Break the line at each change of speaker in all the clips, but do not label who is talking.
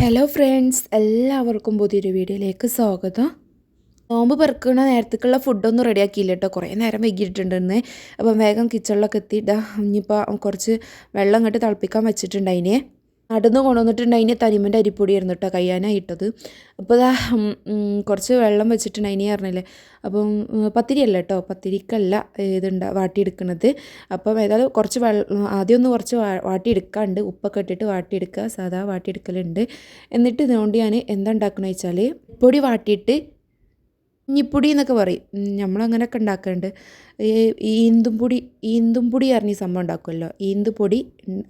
Hello friends എല്ലാവർക്കും പുതിയൊരു വീഡിയോയിലേക്ക് സ്വാഗതം. നോമ്പ് പെറുക്കണ നേരത്തേക്കുള്ള ഫുഡൊന്നും റെഡിയാക്കിയില്ല കേട്ടോ കുറേ നേരം വൈകിട്ടുണ്ടെന്ന് അപ്പം വേഗം കിച്ചണിലൊക്കെ എത്തിയിട്ടാ ഇനിയിപ്പോൾ കുറച്ച് വെള്ളം ഇങ്ങോട്ട് തിളപ്പിക്കാൻ വെച്ചിട്ടുണ്ട് അതിനെ നടന്ന് കൊണ്ടുവന്നിട്ടുണ്ട്. അതിന് തനിമന്റെ അരിപ്പൊടിയായിരുന്നു കേട്ടോ കയ്യാനായിട്ടത്. അപ്പോൾ ഉം, കുറച്ച് വെള്ളം വെച്ചിട്ടുണ്ട് അതിനെ പറഞ്ഞില്ലേ. അപ്പം പത്തിരി പത്തിരിയല്ല കേട്ടോ. പത്തിരിക്കല്ല ഇതുണ്ട വാട്ടിയെടുക്കുന്നത് അപ്പം ഏതായാലും കുറച്ച് വെള്ളം ആദ്യം ഒന്ന് കുറച്ച് വാട്ടിയെടുക്കാണ്ട് ഉപ്പൊക്കെ ഇട്ടിട്ട് വാട്ടിയെടുക്കുക. സാധാ വാട്ടിയെടുക്കലുണ്ട്. എന്നിട്ട് ഇതുകൊണ്ട് ഞാൻ എന്താ ഉണ്ടാക്കണമെന്ന് വെച്ചാൽ പൊടി വാട്ടിയിട്ട് ഇഞ്ഞിപ്പൊടി എന്നൊക്കെ പറയും. നമ്മളങ്ങനെയൊക്കെ ഉണ്ടാക്കുന്നുണ്ട് ഈ ഈന്തും പൊടി ഈന്തും പൊടി പറഞ്ഞ സംഭവം ഉണ്ടാക്കുമല്ലോ ഈന്തുപൊടി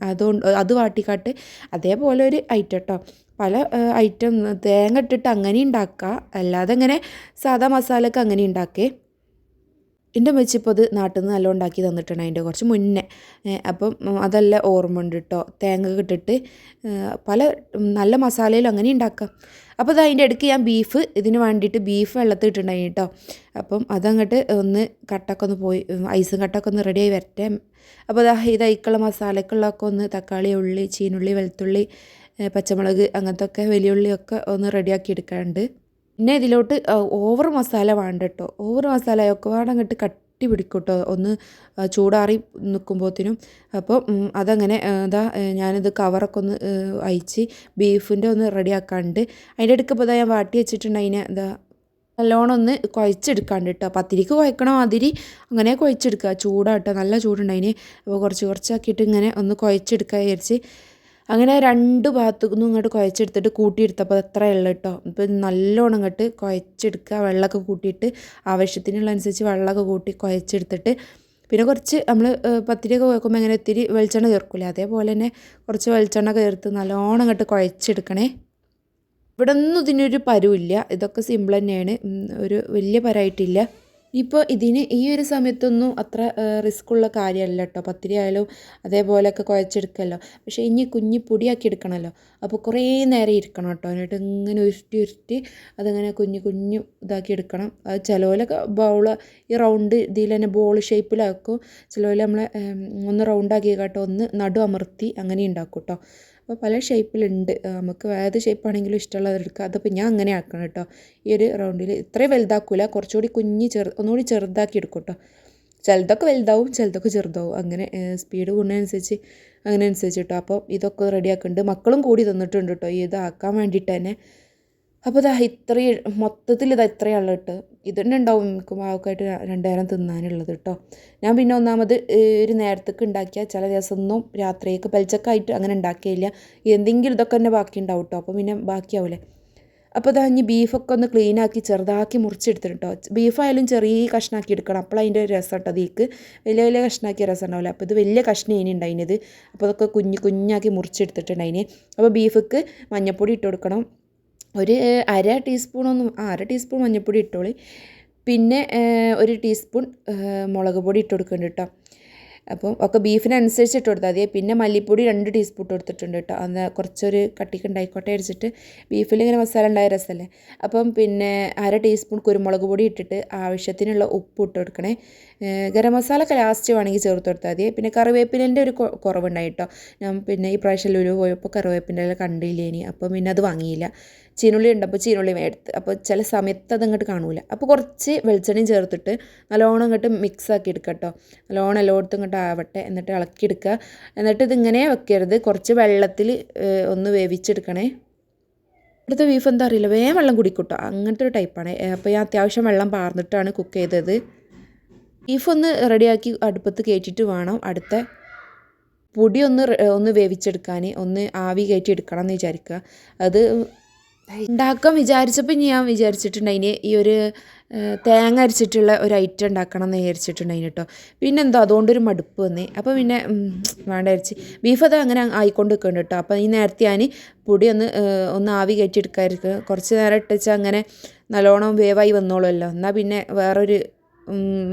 അതുകൊണ്ട് അത് വാട്ടിക്കാട്ട് അതേപോലെ ഒരു ഐറ്റം കേട്ടോ പല ഐറ്റം തേങ്ങ ഇട്ടിട്ട് അങ്ങനെ ഉണ്ടാക്കുക അല്ലാതെ ഇങ്ങനെ സാധാ മസാലയൊക്കെ അങ്ങനെ ഉണ്ടാക്കേ എന്റെ മെച്ചിപ്പോൾ അത് നാട്ടിൽ നിന്ന് നല്ല ഉണ്ടാക്കി തന്നിട്ടുണ്ട് അതിന്റെ കുറച്ച് മുന്നേ. അപ്പം അതെല്ലാം ഓർമ്മ ഉണ്ട് കേട്ടോ തേങ്ങ ഇട്ടിട്ട് പല നല്ല മസാലയിലും അങ്ങനെ ഉണ്ടാക്കാം അപ്പോൾ അത് അതിന്റെ ഇടയ്ക്ക് ഞാൻ ബീഫ് ഇതിന് വേണ്ടിയിട്ട് ബീഫ് വെള്ളത്തിൽ ഇട്ടിട്ടുണ്ടായി കേട്ടോ. അപ്പം അതങ്ങോട്ട് ഒന്ന് കട്ടൊക്കെ ഒന്ന് പോയി ഐസും കട്ടൊക്കെ ഒന്ന് റെഡിയായി വരട്ടെ. അപ്പോൾ അതാ ഇത് അയിക്കുള്ള മസാലക്കുള്ളതൊക്കെ ഒന്ന് തക്കാളി ഉള്ളി ചീനുള്ളി വെളുത്തുള്ളി പച്ചമുളക് അങ്ങനത്തെ ഒക്കെ വലിയ ഉള്ളിയൊക്കെ ഒന്ന് റെഡിയാക്കി എടുക്കാറുണ്ട് പിന്നെ ഇതിലോട്ട് ഓവർ മസാല വേണ്ട കേട്ടോ. ഓവർ മസാല ഒക്കെ വേണം അങ്ങോട്ട് കട്ടി പിടിക്കും കേട്ടോ ഒന്ന് ചൂടാറി നിൽക്കുമ്പോഴത്തേനും അപ്പോൾ അതങ്ങനെ ഇതാ ഞാനിത് കവറൊക്കെ ഒന്ന് അയച്ച് ബീഫിന്റെ ഒന്ന് റെഡിയാക്കാണ്ട്. അതിന്റെ അടുക്ക് ഇപ്പോൾ ഞാൻ വാട്ടി വെച്ചിട്ടുണ്ട്. അതിനെ എന്താ നല്ലോണം ഒന്ന് കുഴച്ചെടുക്കാണ്ട് കേട്ടോ പത്തിരിക്ക് കുഴക്കണം മാതിരി അങ്ങനെ കുഴച്ചെടുക്കുക. ചൂടാട്ടോ നല്ല ചൂടുണ്ട് അതിന്. അപ്പോൾ കുറച്ച് കുറച്ചാക്കിയിട്ട് ഇങ്ങനെ ഒന്ന് കുഴച്ചെടുക്കുക വിചാരിച്ച് അങ്ങനെ രണ്ട് ഭാഗത്തു നിന്നും ഇങ്ങോട്ട് കുഴച്ചെടുത്തിട്ട് കൂട്ടിയെടുത്തപ്പോൾ അത് എത്ര ഉള്ളു കേട്ടോ ഇപ്പം നല്ലോണം ഇങ്ങോട്ട് കുഴച്ചെടുക്കുക വെള്ളമൊക്കെ കൂട്ടിയിട്ട് ആവശ്യത്തിനുള്ള അനുസരിച്ച് വെള്ളമൊക്കെ കൂട്ടി കുഴച്ചെടുത്തിട്ട് പിന്നെ കുറച്ച് നമ്മൾ പത്തിരിയൊക്കെ കുഴക്കുമ്പോൾ എങ്ങനെ ഒത്തിരി വെളിച്ചെണ്ണ ചേർക്കില്ല അതേപോലെ തന്നെ കുറച്ച് വെളിച്ചെണ്ണ ചേർത്ത് നല്ലോണം ഇങ്ങോട്ട് കുഴച്ചെടുക്കണേ. ഇവിടെ ഒന്നും ഇതിനൊരു പരുവില്ല. ഇതൊക്കെ സിമ്പിൾ തന്നെയാണ്. ഒരു വലിയ പരമായിട്ടില്ല ഇപ്പോൾ ഇതിന് ഈ ഒരു സമയത്തൊന്നും അത്ര റിസ്ക് ഉള്ള കാര്യമല്ല കേട്ടോ പത്തിരി ആയാലും അതേപോലെയൊക്കെ കുഴച്ചെടുക്കല്ലോ. പക്ഷേ ഇനി കുഞ്ഞി പൊടിയാക്കി എടുക്കണമല്ലോ അപ്പോൾ കുറേ നേരം ഇരിക്കണം കേട്ടോ എന്നിട്ട് ഇങ്ങനെ ഉരുട്ടി ഉരുട്ടി അതങ്ങനെ കുഞ്ഞു കുഞ്ഞു ഇതാക്കി എടുക്കണം. അത് ചിലവിലൊക്കെ ബൗൾ ഈ റൗണ്ട് ഇതിൽ തന്നെ ബോൾ ഷേപ്പിലാക്കും ചിലവിൽ നമ്മളെ ഒന്ന് റൗണ്ടാക്കി കേട്ടോ ഒന്ന് നടു അമർത്തി അങ്ങനെ ഉണ്ടാക്കും കേട്ടോ അപ്പോൾ പല ഷേപ്പിലുണ്ട് നമുക്ക് ഏത് ഷേപ്പാണെങ്കിലും ഇഷ്ടമുള്ളത് എടുക്കുക അതിപ്പോൾ ഞാൻ അങ്ങനെ ആക്കണം കേട്ടോ ഈ ഒരു റൗണ്ടിൽ ഇത്രയും വലുതാക്കൂല. കുറച്ചുകൂടി കുഞ്ഞ് ചെറു ഒന്നുകൂടി ചെറുതാക്കി എടുക്കും കേട്ടോ ചിലതൊക്കെ വലുതാവും ചിലതൊക്കെ ചെറുതാവും. അങ്ങനെ സ്പീഡ് കൂടുന്നതനുസരിച്ച് അങ്ങനെ അനുസരിച്ച് കേട്ടോ അപ്പോൾ ഇതൊക്കെ റെഡിയാക്കുന്നുണ്ട് മക്കളും കൂടി തന്നിട്ടുണ്ട് കേട്ടോ ഇതാക്കാൻ വേണ്ടിയിട്ട് തന്നെ. അപ്പോൾ ഇതാ ഇത്രയും മൊത്തത്തിൽ ഇതാ ഇത്രയുള്ള കേട്ടോ. ഇത് തന്നെ ഉണ്ടാവും എനിക്ക് മാവൊക്കെയായിട്ട് രണ്ടു നേരം തിന്നാനുള്ളത് കേട്ടോ. ഞാൻ പിന്നെ ഒന്നാമത് ഒരു നേരത്തേക്ക് ഉണ്ടാക്കിയ ചില ദിവസമൊന്നും രാത്രിയൊക്കെ പലിച്ചക്കായിട്ട് അങ്ങനെ ഉണ്ടാക്കിയില്ല. എന്തെങ്കിലും ഇതൊക്കെ തന്നെ ബാക്കി ഉണ്ടാവും കേട്ടോ. അപ്പോൾ പിന്നെ ബാക്കിയാവില്ലേ അപ്പോൾ ഇതാ ഇനി ബീഫൊക്കെ ഒന്ന് ക്ലീൻ ആക്കി ചെറുതാക്കി മുറിച്ചെടുത്തിട്ടോ ബീഫായാലും ചെറിയ കഷ്ണാക്കി എടുക്കണം. അപ്പോൾ അതിന്റെ രസം കേട്ടോ അതിക്ക് വലിയ വലിയ കഷ്ണാക്കിയ രസം ഉണ്ടാവില്ല. അപ്പോൾ ഇത് വലിയ കഷ്ണം ഇനി ഉണ്ടായിനത്. അപ്പോൾ അതൊക്കെ കുഞ്ഞു കുഞ്ഞാക്കി മുറിച്ചെടുത്തിട്ടുണ്ടായിന്. അപ്പോൾ ബീഫിക്ക് മഞ്ഞൾപ്പൊടി ഇട്ട് കൊടുക്കണം. ഒരു അര ടീസ്പൂണൊന്നും അര ടീസ്പൂൺ മഞ്ഞൾപ്പൊടി ഇട്ടോളി. പിന്നെ ഒരു ടീസ്പൂൺ മുളക് പൊടി ഇട്ട് കൊടുക്കുന്നുണ്ട് കേട്ടോ അപ്പം ഒക്കെ ബീഫിനനുസരിച്ച് ഇട്ട് കൊടുത്താൽ മതി. പിന്നെ മല്ലിപ്പൊടി രണ്ട് ടീസ്പൂൺ ഇട്ട് കൊടുത്തിട്ടുണ്ട് കേട്ടോ അന്ന് കുറച്ചൊരു കട്ടിക്ക് ഉണ്ടായിക്കോട്ടെ അടിച്ചിട്ട് ബീഫിൽ ഇങ്ങനെ മസാല ഉണ്ടായ രസമല്ലേ അപ്പം പിന്നെ അര ടീസ്പൂൺ കുരുമുളക് പൊടി ഇട്ടിട്ട് ആവശ്യത്തിനുള്ള ഉപ്പ് ഇട്ട് കൊടുക്കണേ. ഗരം മസാല ഒക്കെ ലാസ്റ്റ് വേണമെങ്കിൽ ചേർത്ത് കൊടുത്താൽ മതി. പിന്നെ കറിവേപ്പിലിന്റെ ഒരു കുറവുണ്ടായി കേട്ടോ ഞാൻ പിന്നെ ഈ പ്രാവശ്യം ലുലു പോയപ്പോൾ കറിവേപ്പിന്റെ എല്ലാം കണ്ടില്ല ഇനി. അപ്പം പിന്നെ അത് വാങ്ങിയില്ല. ചീനുള്ളി ഉണ്ടപ്പോൾ ചീനുള്ളി എടുത്ത് അപ്പോൾ ചില സമയത്ത് അത് അങ്ങോട്ട് കാണൂല. അപ്പോൾ കുറച്ച് വെളിച്ചെണ്ണയും ചേർത്തിട്ട് നല്ലോണം അങ്ങോട്ട് മിക്സ് ആക്കി എടുക്കുക കേട്ടോ നല്ലോണം എല്ലായിടത്തും ഇങ്ങോട്ട് ആവട്ടെ. എന്നിട്ട് ഇളക്കി എടുക്കുക. എന്നിട്ട് ഇതിങ്ങനെ വെക്കരുത്. കുറച്ച് വെള്ളത്തിൽ ഒന്ന് വേവിച്ചെടുക്കണേ. ഇവിടുത്തെ ബീഫ് എന്താ അറിയില്ല. വേഗം വെള്ളം കുടിക്കൂട്ടോ. അങ്ങനത്തെ ഒരു ടൈപ്പാണ് അപ്പോൾ ഞാൻ അത്യാവശ്യം വെള്ളം പാർന്നിട്ടാണ് കുക്ക് ചെയ്തത്. ബീഫ് ഒന്ന് റെഡിയാക്കി അടുപ്പത്ത് കയറ്റിയിട്ട് വേണം അടുത്ത പൊടി ഒന്ന് ഒന്ന് വേവിച്ചെടുക്കാൻ ഒന്ന് ആവി കയറ്റി എടുക്കണം എന്ന് വിചാരിക്കുക. അത് ഉണ്ടാക്കാൻ വിചാരിച്ചപ്പോൾ ഞാൻ വിചാരിച്ചിട്ടുണ്ടായിന് ഈ ഒരു തേങ്ങ അരച്ചിട്ടുള്ള ഒരു ഐറ്റം ഉണ്ടാക്കണം എന്ന് വിചാരിച്ചിട്ടുണ്ടായിന് കേട്ടോ. പിന്നെ എന്തോ അതുകൊണ്ടൊരു മടുപ്പ് വന്നേ. അപ്പോൾ പിന്നെ വേണ്ട അരച്ച് ബീഫ് അത് അങ്ങനെ ആയിക്കൊണ്ട് നിൽക്കുന്നുണ്ട് കേട്ടോ. അപ്പോൾ ഈ നേരത്തെ ഞാൻ പൊടി ഒന്ന് ഒന്ന് ആവി കയറ്റി എടുക്കാതിരിക്കുക. കുറച്ച് നേരം ഇട്ടുവെച്ചാൽ അങ്ങനെ നല്ലോണം വേവായി വന്നോളുമല്ലോ. എന്നാൽ പിന്നെ വേറൊരു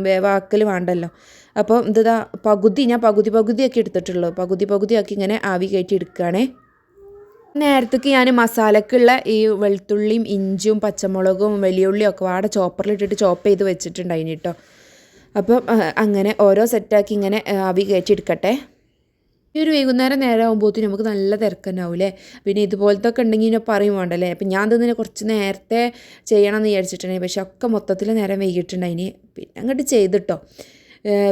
വേവാക്കൽ വേണ്ടല്ലോ. അപ്പോൾ ഇതാ പകുതി ഞാൻ പകുതി പകുതിയാക്കി എടുത്തിട്ടുള്ളൂ. പകുതി പകുതിയാക്കി ഇങ്ങനെ ആവി കയറ്റി എടുക്കുകയാണേ. നേരത്തേക്ക് ഞാൻ മസാലക്കുള്ള ഈ വെളുത്തുള്ളിയും ഇഞ്ചും പച്ചമുളകും വലിയുള്ളിയും ഒക്കെ വാടെ ചോപ്പറിലിട്ടിട്ട് ചോപ്പ് ചെയ്ത് വെച്ചിട്ടുണ്ടായിന് കേട്ടോ അപ്പം അങ്ങനെ ഓരോ സെറ്റാക്കി ഇങ്ങനെ ആവി കയറ്റി എടുക്കട്ടെ. ഈ ഒരു വൈകുന്നേരം നേരം ആകുമ്പോഴത്തേനും നമുക്ക് നല്ല തിരക്ക് തന്നെ ആവില്ലേ പിന്നെ ഇതുപോലത്തെ ഒക്കെ ഉണ്ടെങ്കിൽ ഇനി പറയും വേണ്ടല്ലേ? അപ്പം ഞാൻ തന്നെ കുറച്ച് നേരത്തെ ചെയ്യണം എന്ന് വിചാരിച്ചിട്ടുണ്ടെങ്കിൽ പക്ഷെ ഒക്കെ മൊത്തത്തിൽ നേരം വൈകിട്ടുണ്ടായിന് പിന്നെ അങ്ങോട്ട് ചെയ്തിട്ടോ.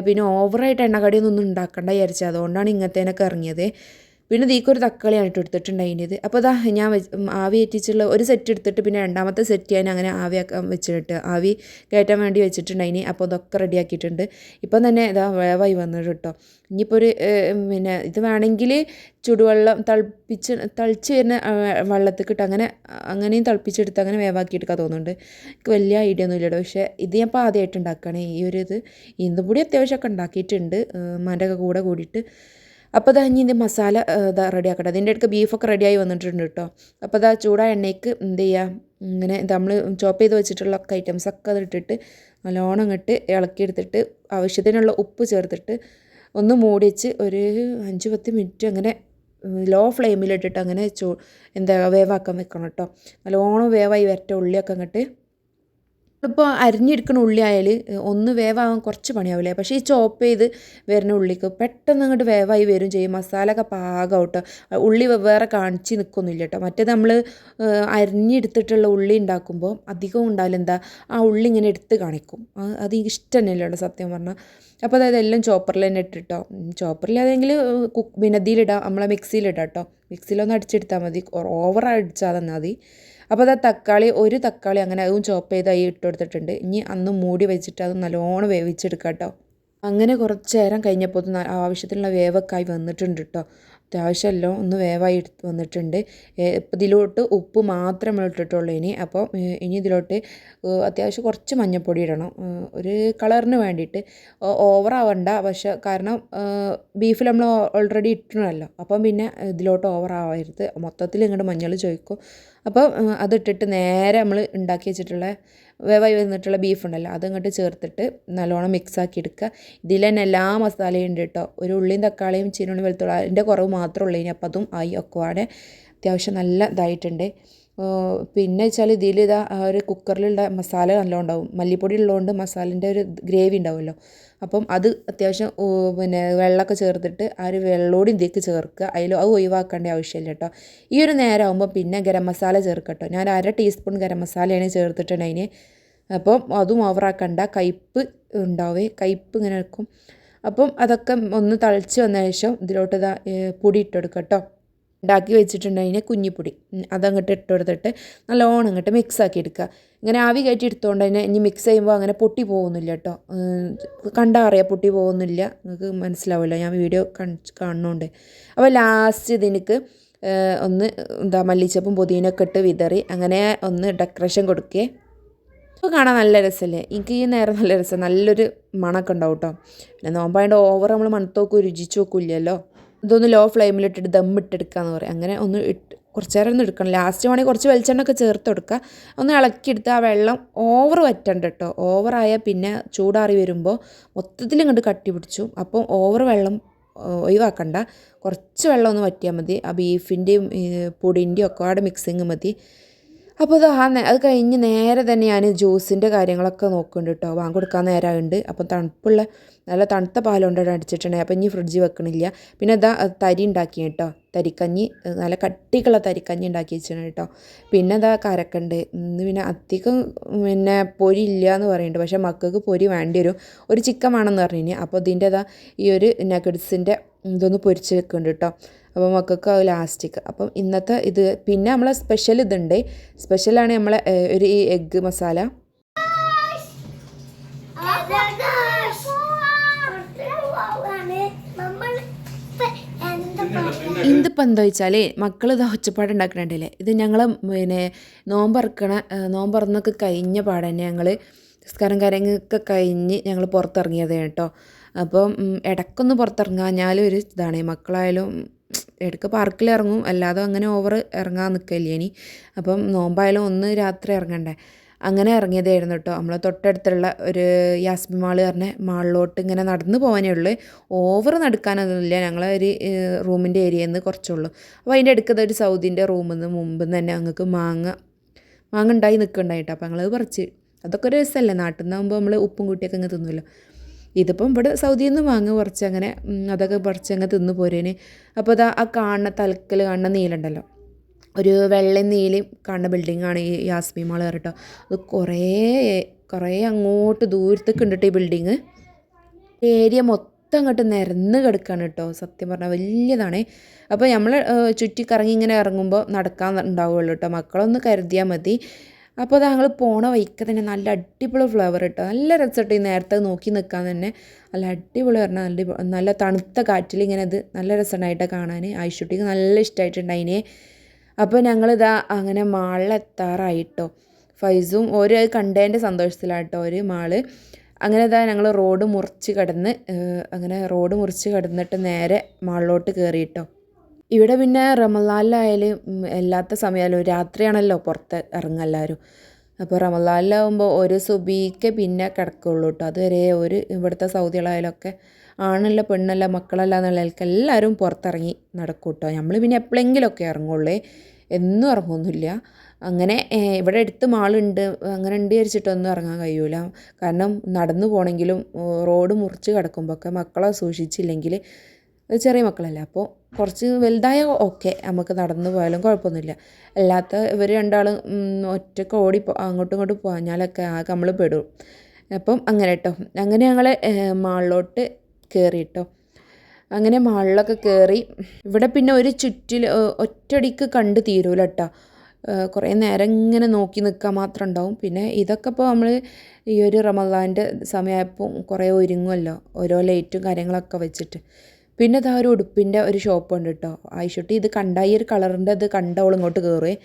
പിന്നെ ഓവറായിട്ട് എണ്ണക്കടിയൊന്നും ഉണ്ടാക്കണ്ട വിചാരിച്ചത്. അതുകൊണ്ടാണ് ഇങ്ങനത്തേനൊക്കെ ഇറങ്ങിയത്. പിന്നെ ദീക്കൊരു തക്കാളിയാണ് ഇട്ട് എടുത്തിട്ടുണ്ടായിനത് അപ്പോൾ അതാ ഞാൻ ആവി ഏറ്റിച്ചുള്ള ഒരു സെറ്റ് എടുത്തിട്ട് പിന്നെ രണ്ടാമത്തെ സെറ്റ് ഞാൻ അങ്ങനെ ആവിയാക്കാൻ വെച്ചിട്ട് ആവി കയറ്റാൻ വേണ്ടി വെച്ചിട്ടുണ്ടായിനി. അപ്പോൾ അതൊക്കെ റെഡിയാക്കിയിട്ടുണ്ട് ഇപ്പം തന്നെ ഇതാ വേവായി വന്നത് കേട്ടോ. ഇനിയിപ്പോൾ ഒരു പിന്നെ ഇത് വേണമെങ്കിൽ ചുടുവെള്ളം തിളപ്പിച്ച് തളിച്ച് വരുന്ന വെള്ളത്തിൽ ഇട്ട് അങ്ങനെ അങ്ങനെയും തിളപ്പിച്ചെടുത്ത് അങ്ങനെ വേവാക്കിയെടുക്കാൻ തോന്നുന്നുണ്ട്. എനിക്ക് വലിയ ഐഡിയ ഒന്നും ഇല്ലട്ടോ. പക്ഷേ ഇത് ഞാൻ ഇപ്പോൾ ആദ്യമായിട്ട് ഉണ്ടാക്കുകയാണ് ഈ ഒരു ഇത്. ഇന്നും കൂടി അത്യാവശ്യമൊക്കെ ഉണ്ടാക്കിയിട്ടുണ്ട്. മാന്റെ കൂടെ കൂടിയിട്ട്. അപ്പോൾ ഇതാ ഇനി ഇതിന്റെ മസാല ഇതാ റെഡി ആക്കട്ടെ അതിന്റെ അടുക്ക് ബീഫൊക്കെ റെഡിയായി വന്നിട്ടുണ്ട് കേട്ടോ. അപ്പോൾ ഇതാ ചൂടാ എണ്ണയ്ക്ക് എന്ത് ചെയ്യുക ഇങ്ങനെ നമ്മൾ ചോപ്പ് ചെയ്ത് വെച്ചിട്ടുള്ള ഒക്കെ ഐറ്റംസ് ഒക്കെ അതിട്ടിട്ട് നല്ലോണം ഇങ്ങോട്ട് ഇളക്കിയെടുത്തിട്ട് ആവശ്യത്തിനുള്ള ഉപ്പ് ചേർത്തിട്ട് ഒന്ന് മൂടി വെച്ച് ഒരു അഞ്ച് പത്ത് മിനിറ്റ് അങ്ങനെ ലോ ഫ്ലെയിമിലിട്ടിട്ട് അങ്ങനെ ചൂ എന്താ വേവാക്കാൻ വെക്കണം കേട്ടോ. നല്ലോണം വേവായി വരട്ടെ ഉള്ളിയൊക്കെ അങ്ങോട്ട് ഇപ്പോൾ അരിഞ്ഞെടുക്കുന്ന ഉള്ളി ആയാൽ ഒന്ന് വേവാകാൻ കുറച്ച് പണിയാവില്ലേ പക്ഷേ ഈ ചോപ്പ് ചെയ്ത് വരുന്ന ഉള്ളിക്ക് പെട്ടെന്ന് അങ്ങോട്ട് വേവായി വരും ചെയ്യും. മസാല ഒക്കെ പാകം ഉള്ളി വേറെ കാണിച്ച് നിൽക്കൊന്നുമില്ല കേട്ടോ. മറ്റേത് നമ്മൾ അരിഞ്ഞെടുത്തിട്ടുള്ള ഉള്ളി ഉണ്ടാക്കുമ്പോൾ അധികം ഉണ്ടാവില്ല എന്താ? ആ ഉള്ളി ഇങ്ങനെ എടുത്ത് കാണിക്കും. അത് എനിക്ക് ഇഷ്ടം തന്നെയല്ലോ കേട്ടോ സത്യം പറഞ്ഞാൽ അപ്പോൾ അതായത് എല്ലാം ചോപ്പറിൽ തന്നെ ഇട്ടിട്ടോ. ചോപ്പറിലാതെങ്കിൽ കുക്ക് പിന്നെ നമ്മളെ മിക്സിയിലിടാം കേട്ടോ മിക്സിയിലൊന്ന് അടിച്ചെടുത്താൽ മതി. ഓവർ അടിച്ചാൽ തന്നാൽ മതി. അപ്പോൾ അത് തക്കാളി ഒരു തക്കാളി അങ്ങനെ അതും ചോപ്പ് ചെയ്ത് അതിൽ ഇട്ട് കൊടുത്തിട്ടുണ്ട് ഇനി അന്ന് മൂടി വെച്ചിട്ട് അത് നല്ലോണം വേവിച്ചെടുക്കാം കേട്ടോ അങ്ങനെ കുറച്ച് നേരം കഴിഞ്ഞപ്പോൾ ആവശ്യത്തിനുള്ള വേവൊക്കെ ആയി വന്നിട്ടുണ്ട് കേട്ടോ അത്യാവശ്യമല്ലോ ഒന്ന് വേവായി എടുത്ത് വന്നിട്ടുണ്ട്. ഇപ്പം ഇതിലോട്ട് ഉപ്പ് മാത്രമേ ഇട്ടിട്ടുള്ളൂ ഇനി. അപ്പോൾ ഇനി ഇതിലോട്ട് അത്യാവശ്യം കുറച്ച് മഞ്ഞൾപ്പൊടി ഇടണം. ഒരു കളറിന് വേണ്ടിയിട്ട്. ഓവറാവണ്ട. പക്ഷെ കാരണം ബീഫിൽ നമ്മൾ ഓൾറെഡി ഇട്ടണമല്ലോ അപ്പം പിന്നെ ഇതിലോട്ട് ഓവറാവരുത്. മൊത്തത്തിൽ ഇങ്ങോട്ട് മഞ്ഞൾ ചോദിക്കും അപ്പോൾ അതിട്ടിട്ട് നേരെ നമ്മൾ ഉണ്ടാക്കി വെച്ചിട്ടുള്ള വേവായി വന്നിട്ടുള്ള ബീഫ് ഉണ്ടല്ലോ അതങ്ങോട്ട് ചേർത്തിട്ട് നല്ലോണം മിക്സ് ആക്കി എടുക്കുക. ഇതിൽ തന്നെ എല്ലാ മസാലയും ഉണ്ട് കേട്ടോ ഒരു ഉള്ളിയും തക്കാളിയും ചീനുള്ളി വെളുത്തുള്ളി അതിന്റെ കുറവ് മാത്രമേ ഉള്ളൂ ഇനി. അപ്പം അതും ആയി ഒക്കെ അത്യാവശ്യം നല്ല ഇതായിട്ടുണ്ട്. പിന്നെ വെച്ചാൽ ഇതിൽ ഇതാ ഒരു കുക്കറിലുള്ള മസാല നല്ലോണം ഉണ്ടാവും. മല്ലിപ്പൊടി ഉള്ളതുകൊണ്ട് മസാലേന്റെ ഒരു ഗ്രേവി ഉണ്ടാവുമല്ലോ. അപ്പം അത് അത്യാവശ്യം പിന്നെ വെള്ളമൊക്കെ ചേർത്തിട്ട് ആ ഒരു വെള്ളോട് ഇതിലേക്ക് ചേർക്കുക. അതിൽ അത് ഒഴിവാക്കേണ്ട ആവശ്യമില്ല കേട്ടോ. ഈ ഒരു നേരം ആകുമ്പോൾ പിന്നെ ഗരം മസാല ചേർക്കട്ടോ ഞാൻ അര ടീസ്പൂൺ ഗരം മസാലയാണ് ചേർത്തിട്ടുണ്ടതിന് അപ്പം അതും ഓവറാക്കണ്ട കയ്പ്പ് ഉണ്ടാവേ. കയ്പ്പ് ഇങ്ങനെ വെക്കും. അപ്പം അതൊക്കെ ഒന്ന് തളിച്ച് വന്ന ശേഷം ഇതിലോട്ട് ഇതാ പൊടി ഇട്ടെടുക്കാം കേട്ടോ. ഉണ്ടാക്കി വെച്ചിട്ടുണ്ട് അതിന് കുഞ്ഞിപ്പൊടി. അതങ്ങോട്ട് ഇട്ട് കൊടുത്തിട്ട് നല്ലോണം അങ്ങോട്ട് മിക്സ് ആക്കി എടുക്കുക. ഇങ്ങനെ ആവി കയറ്റി എടുത്തുകൊണ്ട് തന്നെ ഇനി മിക്സ് ചെയ്യുമ്പോൾ അങ്ങനെ പൊട്ടി പോകുന്നില്ല കേട്ടോ. കണ്ടാൽ അറിയാം പൊട്ടി പോകുന്നില്ല. നിങ്ങൾക്ക് മനസ്സിലാവുമല്ലോ ഞാൻ വീഡിയോ കാണുന്നുണ്ട്. അപ്പോൾ ലാസ്റ്റ് ഇതിനക്ക് ഒന്ന് എന്താ മല്ലിച്ചപ്പും പുതിനൊക്കെ ഇട്ട് വിതറി. അങ്ങനെ ഒന്ന് ഡെക്കറേഷൻ കൊടുക്കേ. അപ്പോൾ കാണാൻ നല്ല രസമല്ലേ എനിക്ക് ഈ നേരം നല്ല രസം. നല്ലൊരു മണമൊക്കെ ഉണ്ടാവും കേട്ടോ. പിന്നെ നോമ്പായതുകൊണ്ട് ഓവർ നമ്മൾ മണത്തോക്കും രുചിച്ച് നോക്കില്ലല്ലോ ഇതൊന്ന് ലോ ഫ്ലെയിമിൽ ഫ്ലെയിമിലിട്ടിട്ട് ദം ഇട്ടെടുക്കാന്ന് പറയും. അങ്ങനെ ഒന്ന് ഇട്ട് കുറച്ച് നേരം ഒന്ന് എടുക്കണം. ലാസ്റ്റ് വേണമെങ്കിൽ കുറച്ച് വെളിച്ചെണ്ണ ഒക്കെ ചേർത്ത് കൊടുക്കുക. ഒന്ന് ഇളക്കിയെടുത്ത് ആ വെള്ളം ഓവർ വറ്റണ്ട കേട്ടോ ഓവറായാൽ പിന്നെ ചൂടാറി വരുമ്പോൾ മൊത്തത്തിൽ ഇങ്ങോട്ട് കട്ടി പിടിച്ചു. അപ്പോൾ ഓവർ വെള്ളം ഒഴിവാക്കണ്ട. കുറച്ച് വെള്ളം ഒന്ന് വറ്റിയാൽ മതി. ആ ബീഫിന്റെയും പൊടിന്റെയും ഒക്കെ അവിടെ മിക്സിങ് മതി. അപ്പോൾ അത് ആ അത് കഴിഞ്ഞ് നേരെ തന്നെ ഞാൻ ജ്യൂസിന്റെ കാര്യങ്ങളൊക്കെ നോക്കുന്നുണ്ട് കേട്ടോ വാങ്ങി കൊടുക്കാൻ നേരമുണ്ട് അപ്പോൾ തണുപ്പുള്ള നല്ല തണുത്ത പാലുകൊണ്ടാണ് അടിച്ചിട്ടുണ്ടെങ്കിൽ അപ്പോൾ ഇനി ഫ്രിഡ്ജിൽ വെക്കണില്ല. പിന്നെ ഇതാ തരി ഉണ്ടാക്കി കേട്ടോ തരിക്കഞ്ഞി നല്ല കട്ടിക്കുള്ള തരിക്കഞ്ഞി ഉണ്ടാക്കി വെച്ചാണ് കേട്ടോ. പിന്നെ അതാ കരക്കുണ്ട്. ഇന്ന് പിന്നെ അധികം പിന്നെ പൊരി ഇല്ല എന്ന് പറയുന്നുണ്ട് പക്ഷേ മക്കൾക്ക് പൊരി വേണ്ടി വരും. ഒരു ചിക്കൻ വേണമെന്ന് പറഞ്ഞു അപ്പോൾ ഇതിന്റെ ഇതാ ഈ ഒരു നഗഡ്സിന്റെ ഇതൊന്ന് പൊരിച്ച് വെക്കുന്നുണ്ട് കേട്ടോ. അപ്പോൾ മക്കൾക്ക് അത് ലാസ്റ്റിക്ക്. അപ്പം ഇന്നത്തെ ഇത് പിന്നെ നമ്മളെ സ്പെഷ്യൽ ഇതുണ്ട്. സ്പെഷ്യലാണ് നമ്മളെ ഒരു ഈ എഗ്ഗ് മസാല. ഇതിപ്പോൾ എന്താ വെച്ചാൽ മക്കൾ ഇത് ഒച്ചപ്പാട് ഉണ്ടാക്കണുണ്ടല്ലേ? ഇത് ഞങ്ങൾ പിന്നെ നോമ്പറക്കണ നോമ്പറന്നൊക്കെ കഴിഞ്ഞ പാടെ തന്നെ ഞങ്ങൾ നിസ്കാരം കാര്യങ്ങളൊക്കെ കഴിഞ്ഞ് ഞങ്ങൾ പുറത്തിറങ്ങിയത് കേട്ടോ. അപ്പം ഇടക്കൊന്ന് ഇടയ്ക്കൊന്ന് പുറത്തിറങ്ങാഞ്ഞാലും ഒരു ഇതാണ്. മക്കളായാലും ഇടയ്ക്ക് പാർക്കിൽ ഇറങ്ങും. അല്ലാതെ അങ്ങനെ ഓവർ ഇറങ്ങാൻ നിൽക്കില്ല ഇനി. അപ്പം നോമ്പായാലും ഒന്ന് രാത്രി ഇറങ്ങണ്ടേ? അങ്ങനെ ഇറങ്ങിയതായിരുന്നു കേട്ടോ. നമ്മളെ തൊട്ടടുത്തുള്ള ഒരു യാസ്മി മാൾ പറഞ്ഞ മാളിലോട്ട് ഇങ്ങനെ നടന്നു പോകാനേ ഉള്ളൂ. ഓവർ നടക്കാനൊന്നുമില്ല. ഞങ്ങളെ ഒരു റൂമിന്റെ ഏരിയയിൽ നിന്ന് കുറച്ചുള്ളൂ അപ്പോൾ അതിന്റെ അടുക്കത്തെ ഒരു സൗദിന്റെ റൂമിൽ നിന്ന് മുമ്പ് തന്നെ ഞങ്ങൾക്ക് മാങ്ങ മാങ്ങ ഉണ്ടായി നിൽക്കുന്നുണ്ടായിട്ടോ. അപ്പോൾ ഞങ്ങളത് പറിച്ച്. അതൊക്കെ ഒരു രസമല്ലേ? നാട്ടിൽ നിന്നാകുമ്പോൾ നമ്മൾ ഉപ്പും കൂട്ടിയൊക്കെ അങ്ങ് തിന്നുമല്ലോ ഇതിപ്പം ഇവിടെ സൗദിയിൽ നിന്ന് വാങ്ങി കുറച്ച് അങ്ങനെ അതൊക്കെ പറിച്ച് അങ്ങ് തിന്ന് പോരേന്. അപ്പോൾ അതാ ആ കാണുന്ന തലക്കൽ കാണുന്ന നീലുണ്ടല്ലോ. ഒരു വെള്ളയും നീലയും കാണുന്ന ബിൽഡിങ്ങാണ് ഈ യാസ്മി മാൾ കേട്ടോ അത് കുറേ കുറേ അങ്ങോട്ട് ദൂരത്തേക്ക് ഉണ്ട് ഈ ബിൽഡിങ് ഏരിയ മൊത്തം അങ്ങോട്ട് നിരന്ന് കിടക്കുകയാണ് കേട്ടോ. സത്യം പറഞ്ഞാൽ വലിയതാണേ. അപ്പോൾ നമ്മൾ ചുറ്റി കറങ്ങി ഇങ്ങനെ ഇറങ്ങുമ്പോൾ നടക്കാൻ ഉണ്ടാവുള്ളൂ കേട്ടോ. മക്കളൊന്ന് കരുതിയാൽ മതി. അപ്പോൾ അത് ഞങ്ങൾ പോണ വൈക്ക തന്നെ നല്ല അടിപൊളി ഫ്ലവർ കേട്ടോ നല്ല രസമായിട്ട് ഈ നേരത്തെ നോക്കി നിൽക്കാൻ തന്നെ. നല്ല അടിപൊളി പറഞ്ഞാൽ നല്ല നല്ല തണുത്ത കാറ്റിൽ ഇങ്ങനെ അത് നല്ല രസമുണ്ടായിട്ട് കാണാൻ ആയിഷുട്ടിക്ക് നല്ല ഇഷ്ടമായിട്ടുണ്ടായിനെ അപ്പോൾ ഞങ്ങളിതാ അങ്ങനെ മാളിലെത്താറായിട്ടോ. ഫൈസും ഒരു കണ്ടതിന്റെ സന്തോഷത്തിലാട്ടോ ഒരു മാൾ. അങ്ങനെ ഇതാ ഞങ്ങൾ റോഡ് മുറിച്ച് കടന്ന് അങ്ങനെ റോഡ് മുറിച്ച് കടന്നിട്ട് നേരെ മാളിലോട്ട് കയറിയിട്ടോ ഇവിടെ പിന്നെ റമലാലിലായാലും എല്ലാത്ത സമയമായാലും രാത്രിയാണല്ലോ പുറത്ത് ഇറങ്ങുക എല്ലാവരും അപ്പോൾ റമലാലിലാവുമ്പോൾ ഒരു സുബീക്ക് പിന്നെ കിടക്കുള്ളൂ കേട്ടോ അതുവരെ ഒരു ഇവിടുത്തെ സൗദികളായാലൊക്കെ ആണല്ല പെണ്ണല്ല മക്കളല്ല എന്നുള്ളവർക്ക് എല്ലാവരും പുറത്തിറങ്ങി നടക്കും കേട്ടോ. നമ്മൾ പിന്നെ എപ്പോഴെങ്കിലുമൊക്കെ ഇറങ്ങുള്ളേ. എന്നും ഇറങ്ങുമൊന്നുമില്ല അങ്ങനെ ഇവിടെ അടുത്ത് മാളുണ്ട്. അങ്ങനെ ഉണ്ട് വിചാരിച്ചിട്ടൊന്നും ഇറങ്ങാൻ കഴിയൂല. കാരണം നടന്നു പോകണമെങ്കിലും റോഡ് മുറിച്ച് കിടക്കുമ്പോഴൊക്കെ മക്കളെ സൂക്ഷിച്ചില്ലെങ്കിൽ ചെറിയ മക്കളല്ല. അപ്പോൾ കുറച്ച് വലുതായ ഓക്കെ നമുക്ക് നടന്നു പോയാലും കുഴപ്പമൊന്നുമില്ല. അല്ലാത്ത ഇവർ രണ്ടാളും ഒറ്റയ്ക്ക് ഓടി അങ്ങോട്ടും ഇങ്ങോട്ടും പോകാഞ്ഞാലൊക്കെ ആകെ നമ്മൾ പെടും. അപ്പം അങ്ങനെ കേട്ടോ. അങ്ങനെ ഞങ്ങൾ മാളിലോട്ട് കയറി കേട്ടോ അങ്ങനെ മാളിലൊക്കെ കയറി ഇവിടെ പിന്നെ ഒരു ചുറ്റിൽ ഒറ്റടിക്ക് കണ്ട് തീരൂല കേട്ടോ കുറേ നേരം ഇങ്ങനെ നോക്കി നിൽക്കാൻ മാത്രം ഉണ്ടാവും. പിന്നെ ഇതൊക്കെ ഇപ്പോൾ നമ്മൾ ഈ ഒരു റമദാന്റെ സമയമായപ്പോൾ കുറേ ഒരുങ്ങുമല്ലോ ഓരോ ലൈറ്റും കാര്യങ്ങളൊക്കെ വെച്ചിട്ട്. പിന്നെ ഇതാ ഒരു ഉടുപ്പിന്റെ ഒരു ഷോപ്പ് ഉണ്ട് കേട്ടോ. ആയിഷുട്ടി ഇത് കണ്ട ഈ ഒരു കളറിന്റെ ഇത് കണ്ട ഇങ്ങോട്ട് കയറുവേ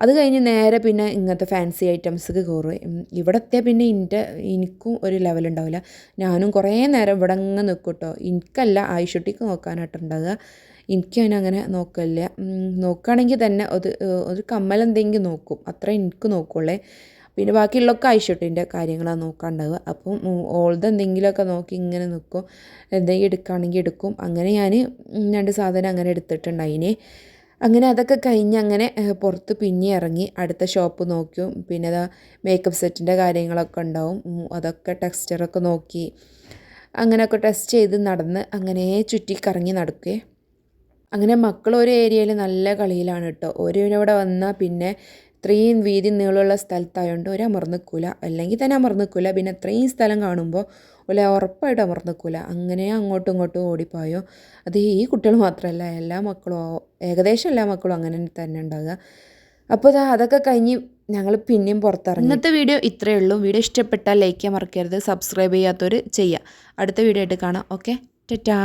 അത് കഴിഞ്ഞ് നേരെ പിന്നെ ഇങ്ങനത്തെ ഫാൻസി ഐറ്റംസ് കയറും ഇവിടെ എത്തിയാൽ പിന്നെ എന്റെ എനിക്കും ഒരു ലെവലുണ്ടാവില്ല ഞാനും കുറേ നേരം ഇവിടെ അങ്ങ് നിൽക്കും കേട്ടോ എനിക്കല്ല ആയിഷുട്ടിക്ക് നോക്കാനായിട്ടുണ്ടാകുക എനിക്ക് അങ്ങനെ നോക്കില്ല നോക്കുകയാണെങ്കിൽ തന്നെ ഒരു ഒരു കമ്മൽ എന്തെങ്കിലും നോക്കും. അത്ര എനിക്ക് നോക്കുള്ളേ. പിന്നെ ബാക്കിയുള്ളൊക്കെ ആയിഷുട്ടിന്റെ കാര്യങ്ങളാണ് നോക്കാണ്ടാവുക. അപ്പം ഓൾത് എന്തെങ്കിലുമൊക്കെ നോക്കി ഇങ്ങനെ നിൽക്കും എന്തെങ്കിലും എടുക്കുകയാണെങ്കിൽ എടുക്കും. അങ്ങനെ ഞാൻ രണ്ട് സാധനം അങ്ങനെ എടുത്തിട്ടുണ്ടായിനെ. അങ്ങനെ അതൊക്കെ കഴിഞ്ഞ് അങ്ങനെ പുറത്ത് പിന്നെ ഇറങ്ങി അടുത്ത ഷോപ്പ് നോക്കും. പിന്നെ അതാ മേക്കപ്പ് സെറ്റിന്റെ കാര്യങ്ങളൊക്കെ ഉണ്ടാവും. അതൊക്കെ ടെക്സ്ചറൊക്കെ നോക്കി. അങ്ങനെയൊക്കെ ടെസ്റ്റ് ചെയ്ത് നടന്ന് അങ്ങനെ ചുറ്റി കറങ്ങി നടക്കുകയെ അങ്ങനെ മക്കൾ ഒരു ഏരിയയിൽ നല്ല കളിയിലാണ് കേട്ടോ ഒരു ഇവിടെ വന്നാൽ പിന്നെ ഇത്രയും വീതി നീളമുള്ള സ്ഥലത്തായതുകൊണ്ട് ഒരു അമർന്നിക്കൂല അല്ലെങ്കിൽ തന്നെ അമർന്നിക്കൂല. പിന്നെ ഇത്രയും സ്ഥലം കാണുമ്പോൾ ഒല ഉറപ്പായിട്ട് അമർന്നിക്കൂല. അങ്ങനെ അങ്ങോട്ടും ഇങ്ങോട്ടും ഓടിപ്പോയോ. അത് ഈ കുട്ടികൾ മാത്രമല്ല എല്ലാ മക്കളും ഏകദേശം എല്ലാ മക്കളും അങ്ങനെ തന്നെ ഉണ്ടാകുക അപ്പോൾ അതൊക്കെ കഴിഞ്ഞ് ഞങ്ങൾ പിന്നെയും പുറത്തിറങ്ങി. ഇന്നത്തെ വീഡിയോ ഇത്രയേ ഉള്ളൂ. വീഡിയോ ഇഷ്ടപ്പെട്ടാൽ ലൈക്ക് ചെയ്യാൻ മറക്കരുത്. സബ്സ്ക്രൈബ് ചെയ്യാത്തവർ ചെയ്യുക അടുത്ത വീഡിയോ ആയിട്ട് കാണാം. ഓക്കെ? ടാറ്റാ.